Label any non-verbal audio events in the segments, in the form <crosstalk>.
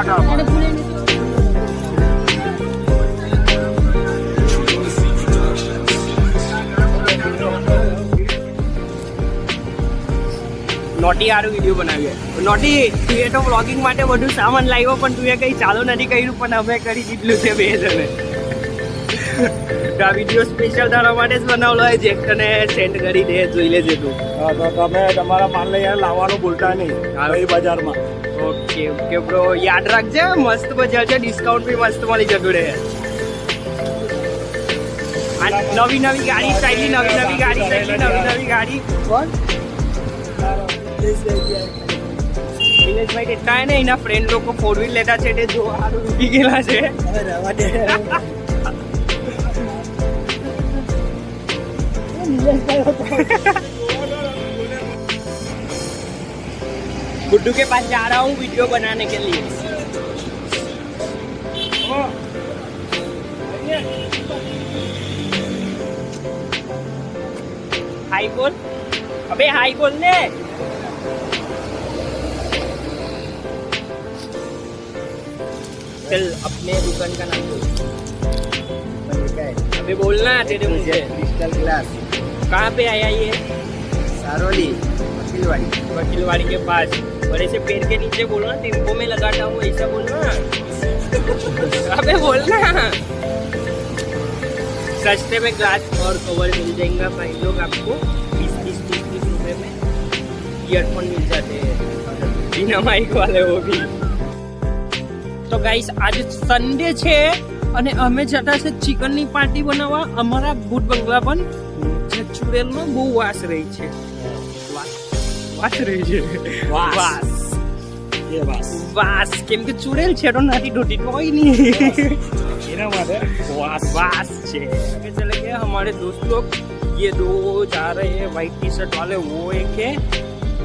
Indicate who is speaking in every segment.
Speaker 1: Naughty આરું video બનાવીએ નોટી તું એ તો વ્લોગિંગ માટે બધું સામાન લાવ્યો પણ તું એ કંઈ ચાલુ નથી કર્યું પણ અમે કરી દીધું છે બે જણે. આ વીડિયો સ્પેશિયલ તારા માટે જ બનાવલો હોય જે તને સેન્ડ કરી દે જોઈ લેજે તું.
Speaker 2: તમે તમારા માલ લઈને લાવવાનું ભૂલતા નહીં. આ બજારમાં?
Speaker 1: ઓકે ઓકે બ્રો યાદ રાખજે મસ્ત બજાર છે ડિસ્કાઉન્ટ બી મસ્ત મળી જતું રહે. નવી નવી ગાડી ચાલી નવી નવી ગાડી ચાલી નવી નવી ગાડી. નિલેશભાઈ કેટલા ને એના ફ્રેન્ડ લોકો ફોર વ્હીલ લેતા છે તે જોવા સારું રૂકી ગયેલા છે. <laughs> गुड्डू के पास जा रहा हूँ वीडियो बनाने के लिए। हाई बोल। अबे हाई बोल ने चल अपने दुकान का नाम बोल। अबे बोलना तेरे मुँह से।
Speaker 2: डिजिटल क्लास
Speaker 1: कहाँ पे आया ये?
Speaker 2: सारोली वकीलवाड़ी।
Speaker 1: वकीलवाड़ी के पास। और ऐसे पेड़ के नीचे बोलो ना टेम्पो में लगाता हूँ ऐसा बोलना अबे बोलना सस्ते में ग्लास और कवर मिल जाएगा भाई लोग आपको बीस बीस तीस तीस रुपए में ईयरफोन मिल जाते हैं बिना माइक वाले वो भी તો ગાઈસ આજે સન્ડે છે અને અમે જતા છે ચિકનની પાર્ટી બનાવવા અમારા બુટ બંગલા પણ જે ચુડેલનો બહુ વાસ રહી છે વાસ વાસ રહી છે
Speaker 2: વાસ.
Speaker 1: વાસ
Speaker 2: એ બસ
Speaker 1: વાસ કેમ કે ચુડેલ છે તો નાટી ડોટી તો હોય નહીં
Speaker 2: એના માટે
Speaker 1: वास वास छे आगे चले गए हमारे दोस्त लोग ये दो जा रहे हैं व्हाइट टी शर्ट वाले वो एक है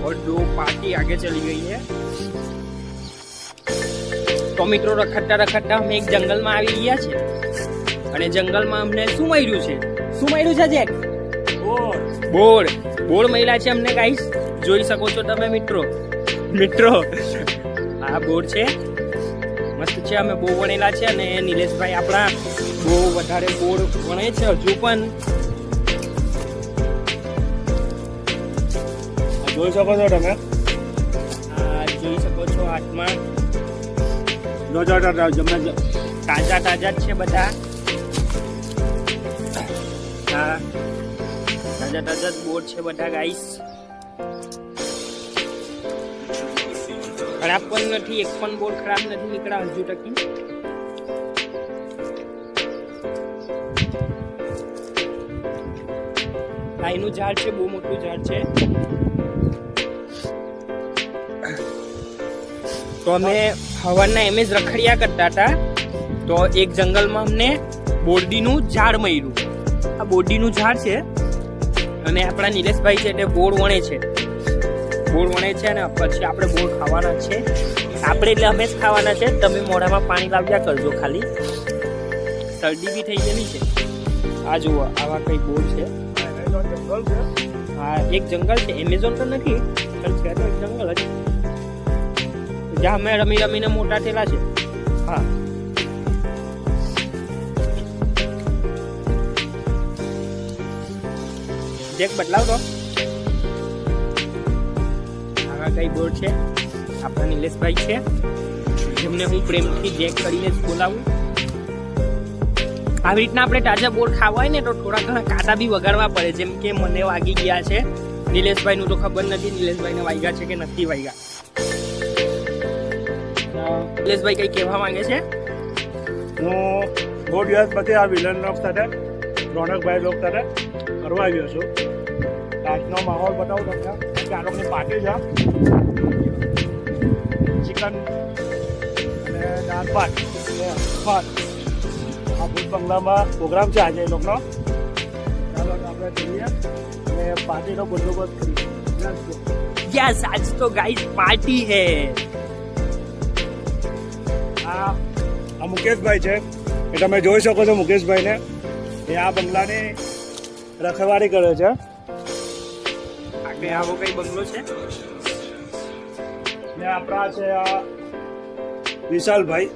Speaker 1: और दो पार्टी आगे चली गई है તો મિત્રો રખડતા રખડતા અમે એક જંગલમાં આવી ગયા છે અને જંગલમાં અમને શું મળ્યું છે શું મળ્યું છે જેક બોર બોર મળ્યા છે અમને ગાઈસ જોઈ શકો છો તમે મિત્રો. મિત્રો આ બોર્ડ છે. મસ્ત છે અમે બહુ વણેલા છે અને નિલેશભાઈ આપણા બહુ વધારે બોર્ડ વણે છે હજુ પણ.
Speaker 2: જોઈ શકો છો તમે?
Speaker 1: આ જોઈ શકો છો હાથમાં. તાજા તાજા જ છે બધા. તાજા તાજા જ બોર્ડ છે બધા ગાઈસ ખરાબ પણ નથી, એક પણ બોર ખરાબ નથી નીકળ્યા હજુ ટકી. ગાયનું ઝાડ છે, બહુ મોટું ઝાડ છે. તો અમે હવાના એમ જ રખડ્યા કરતા હતા. તો એક જંગલમાં અમને બોરડીનું ઝાડ મળ્યું આ બોરડીનું ઝાડ છે અને આપણા નિલેશભાઈ છે, એટલે બોર વણે છે. બોર વણે છે અને પછી આપણે ગોળ ખાવાના છે. આપણે એટલે અમે જ ખાવાના છે. તમે મોઢામાં પાણી લાવ્યા કરજો ખાલી. શરદી બી થઈ ગયેલી છે. આ જુઓ, આવા કઈ ગોળ છે. હા, એક જંગલ છે. એમેઝોન તો નથી, પણ છે તો એક જંગલ જ. જ્યાં અમે રમી રમીને મોટા થયેલા છે. હા. જેક બદલાવ તો. આવા કઈ બોર્ડ છે, આપણા નિલેશભાઈ છે, જેમને હું પ્રેમથી જેક કરીને જ બોલાવું. આવી રીતના આપણે તાજા બોર ખાવા હોય ને તો થોડા ઘણા કાંટા બી વગાડવા પડે, જેમ કે મને વાગી ગયા છે. નિલેશભાઈ નું તો ખબર નથી નિલેશભાઈ ને વાગ્યા છે કે નથી વાગ્યા નિલેશભાઈ કઈ કહેવા માંગે છે?
Speaker 2: હું બહુ દિવસ પછી આ વિલન લોક સાથે, રોનકભાઈ લોક સાથે ફરવા આવ્યો છું. આજનો માહોલ બતાવું તમને. આ લોકોની પાર્ટી છે ચિકન અને દાળ ભાત. ભાત. આ ભૂત બંગલામાં પ્રોગ્રામ છે આજે એ લોકોનો. ચાલો આપણે જઈએ અને પાર્ટીનો બંદોબસ્ત કરીએ.
Speaker 1: યસ આજ તો ગાઈસ પાર્ટી હે.
Speaker 2: આ આ મુકેશભાઈ છે. એ તમે જોઈ શકો છો મુકેશભાઈને. એ આ બંગલાની રખવાડી કરે છે.
Speaker 1: કે આવો કઈ બંગલો છે?
Speaker 2: ને આપણા છે આ વિશાલભાઈ.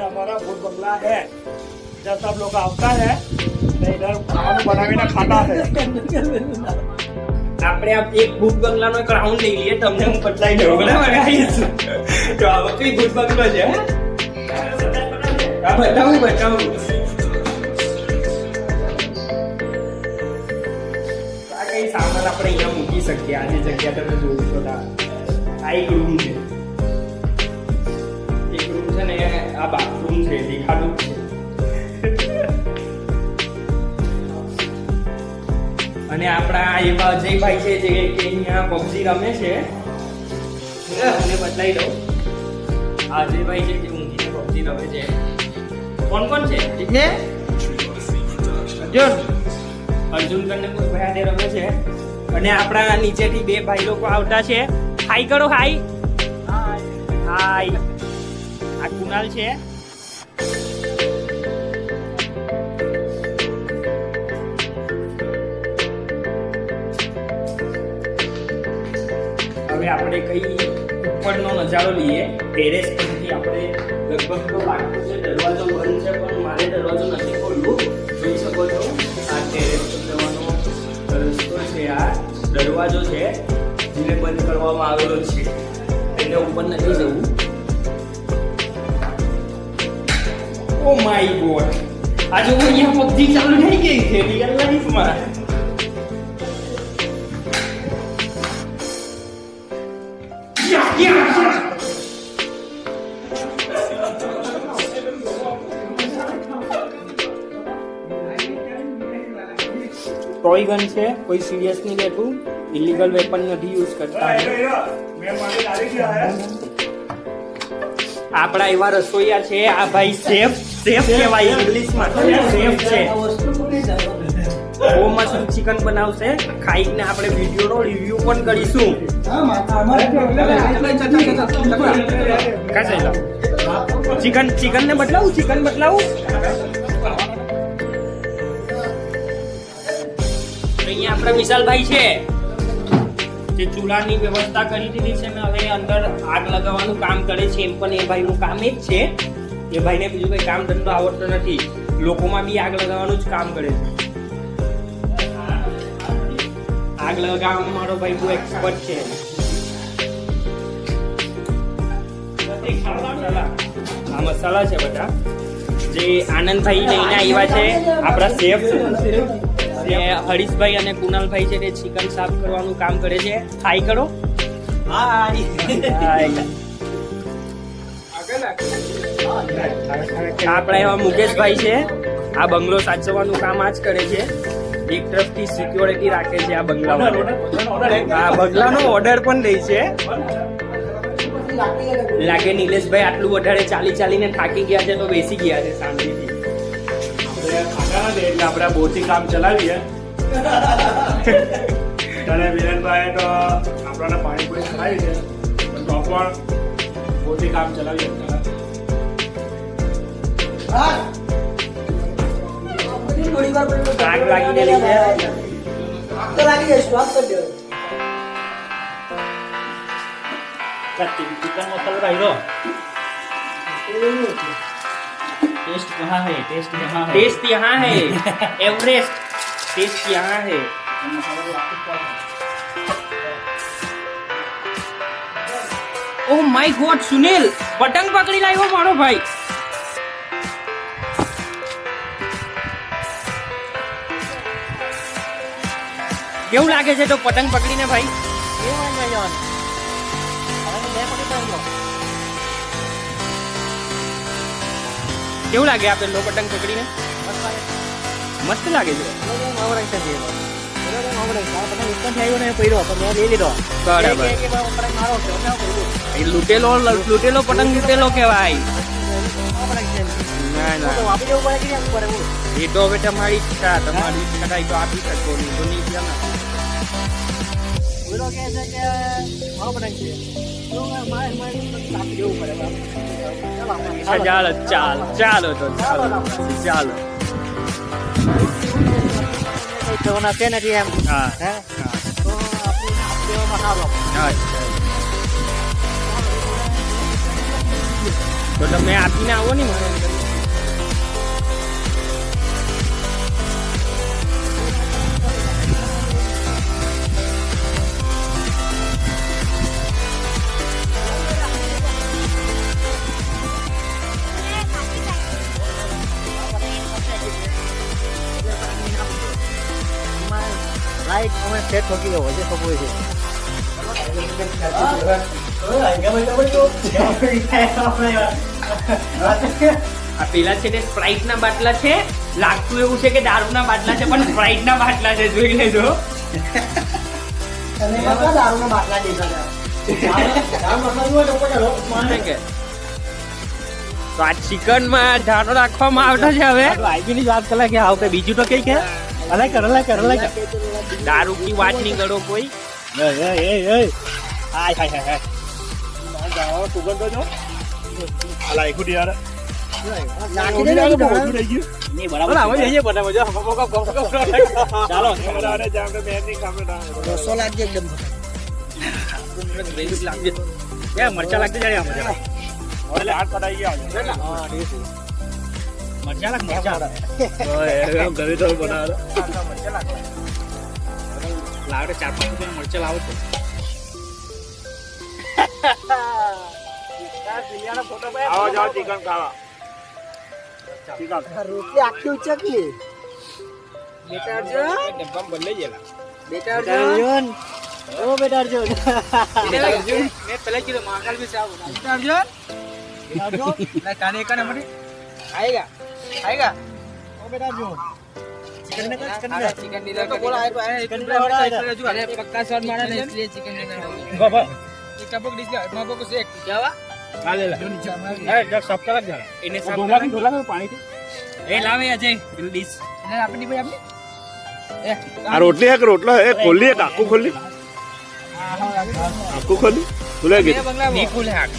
Speaker 2: हमारा फूड बंगला है जब सब लोग આવતા है इधर खाना ખાતા
Speaker 1: આપણે એક ભૂત બંગલાનો એક લઈ લઈએ તમને હું બદલાઈ તો આ વખતે ભૂત બંગલો છે બતાવું બતાવું આ કઈ આપણે અહીંયા મૂકી શકીએ? આ જગ્યા તમે જોઈ છો આ એક છે. એક રૂમ છે ને આ બાથરૂમ છે, દેખાડું? અને આપણા એવા અજયભાઈ છે જે કે અહીંયા પબજી રમે છે. અને બતાવી દઉં આ અજયભાઈ છે જે ઊંઘીને પબજી રમે છે. કોણ કોણ છે અર્જુન અર્જુન કરીને કોઈ ભાઈ હાથે રમે છે? અને આપણા નીચેથી બે ભાઈ લોકો આવતા છે. હાઈ કરો હાઈ હાઈ આ કુનાલ છે. આપણે ઉપરનો નજારો લઈએ ટેરેસ પરથી આપણે લગભગ તો લાગતું છે, દરવાજો બંધ છે, પણ મારે દરવાજો નથી ખોલવું. જોઈ શકો છો, આ ટેરેસ પર જવાનો રસ્તો છે, આ દરવાજો છે જેને બંધ કરવામાં આવેલો છે. એને ઉપર નથી જવું. ઓ માય ગોડ આજે હું અહીંયા પગથી ચાલુ થઈ ગઈ છે રિયલ લાઈફમાં ટોય ગન છે, કોઈ સિરિયસ નહીં લેતું ઇલીગલ વેપન નથી યુઝ કરતા. આપણા એવા રસોઈયા છે, આ ભાઈ સેફ સેફ કહેવાય ઇંગ્લિશમાં સેફ છે. બહુ મસ્ત ચિકન બનાવશે ખાઈને આપણે વિડીયોનો રિવ્યુ પણ કરીશું ચિકન ચિકન ને બદલાવું ચિકન બદલાવું અહીંયા આપણા વિશાલભાઈ છે જે ચૂલાની વ્યવસ્થા કરી દીધી છે ને હવે અંદર આગ લગાવવાનું કામ કરે છે એમ પણ એ ભાઈનું કામ એ જ છે એ ભાઈને બીજું કઈ કામ ધંધો આવડતો નથી લોકોમાં બી આગ લગાવવાનું જ કામ કરે છે આગ લગાવવામાં મારો ભાઈ બહુ એક્સપર્ટ છે. આ મસાલા છે બધા. જે આનંદભાઈ લઈને આવ્યા છે આપણા શેફ ને હરીશભાઈ અને કુનાલભાઈ છે તે ચિકન સાફ કરવાનું કામ કરે છે. હાઈ કરો. આપણા એવા મુકેશભાઈ છે. આ બંગલો સાચવવાનું કામ આ જ કરે છે. એક તરફથી સિક્યોરિટી રાખે છે આ બંગલા આ બંગલાનો ઓર્ડર પણ દે છે. લાગે નિલેશભાઈ આટલું વધારે ચાલી ચાલીને થાકી ગયા છે તો બેસી ગયા છે શાંતિથી.
Speaker 2: આપણે બોટથી કામ ચલાવીએ. અને વિરેનભાઈ તો આપણને પાણીપુરી ખરાવી છે. તો પણ બોટથી કામ ચલાવીએ.
Speaker 1: આગ લાગીને લીધે
Speaker 3: चिकन मसाला राहिलो टेस्ट कहाँ है टेस्ट यहाँ है
Speaker 1: टेस्ट यहाँ है एवरेस्ट टेस्ट यहाँ है ઓહ માય ગોડ સુનિલ પતંગ પકડી લાવ્યો મારો ભાઈ કેવું લાગે છે તો પતંગ પકડીને ભાઈ. કેવું લાગે આ પેલો પતંગ પકડીને? મસ્ત લાગે છે. લૂટેલો લૂટેલો પતંગ લૂટેલો કેવાય એ તો હવે તમારી ઈચ્છા તમારી ઈચ્છા તો આપી શકો નહીં ઈચ્છા ના હા, ચાલો. ચાલો ચાલો તો ચાલો. ચાલો હા. અચ્છા તો તમે આપીને આવો ને મને. આ પેલા છે તે સ્પ્રાઇટ ના બાટલા છે. લાગતું એવું છે કે દારૂ ના બાટલા છે પણ સ્પ્રાઇટ ના બાટલા છે જોઈ લેજો. મને કે. તો આ ચિકનમાં ઢાળો રાખવામાં આવતો છે હવે.
Speaker 4: આઈબી ની વાત કરે કે આવ કે બીજું તો કઈ કે? અલાય કર કર કર.
Speaker 1: દારૂ ની વાત નહીં કરો કોઈ
Speaker 4: હાય હાય હાય. જાવાનો સુગંધ જો નાખી દે ને ગયું
Speaker 3: નહીં
Speaker 4: બરાબર જઈએ
Speaker 3: ચાલો.
Speaker 4: જામ કે મેં કામે
Speaker 5: રસો લાગજે એકદમ.
Speaker 4: એ મરચા આમ એટલે હાથ પડાઈ ગયા હા
Speaker 3: મરચા લાગ મરચા.
Speaker 4: ઓય એમ ઘરે તો બનાવે.
Speaker 3: લાવડે ચાર પાંચ રૂપિયા મરચા લાવો છો
Speaker 4: આવો જાઓ ચિકન ખાવા.
Speaker 5: રોટલી આખી ઉચકી. બેટા અર્જુન
Speaker 1: ડબ્બા બદલાઈ ગયેલા
Speaker 5: બેટા અર્જુન ઓ બેટા અર્જુન બેટા અર્જુન
Speaker 1: મેં પહેલા કીધું માકલ બી સાવ
Speaker 5: બેટા અર્જુન
Speaker 1: બેટા અર્જુન ના કાને એકને મરી આયેગા આયેગા
Speaker 5: ઓ બેટા અર્જુન ચિકન
Speaker 1: ને ચિકન
Speaker 5: ને ચિકનની તો બોલા આય
Speaker 1: ચિકન
Speaker 5: ને હડા જો અરે
Speaker 1: પક્કા સ્વાદ મારા ને એટલે ચિકન ને બાબા cabok di sini, mau fokus ya. Jawa. Kali lah. Joni Jamal.
Speaker 4: Eh, dah sab kalak jalan. Ini sab. Dongla
Speaker 1: kan
Speaker 4: dongla
Speaker 1: kan
Speaker 4: pani itu. Eh, lama ya Jay.
Speaker 1: Bildis. Ini apa nih bu apa? Eh. Ah, rotli ya,
Speaker 2: rotla. Eh, खोली है काकू खोली. काकू खोली. तुला gitu. Ini kul hak.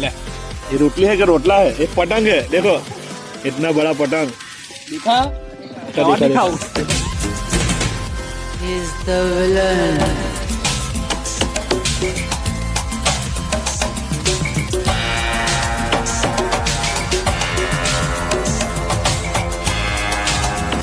Speaker 2: ले
Speaker 1: ये
Speaker 2: रोटली है कि रोटला है एक पतंग है देखो इतना बड़ा पतंग दिखा दिखा दिखा
Speaker 5: is the villain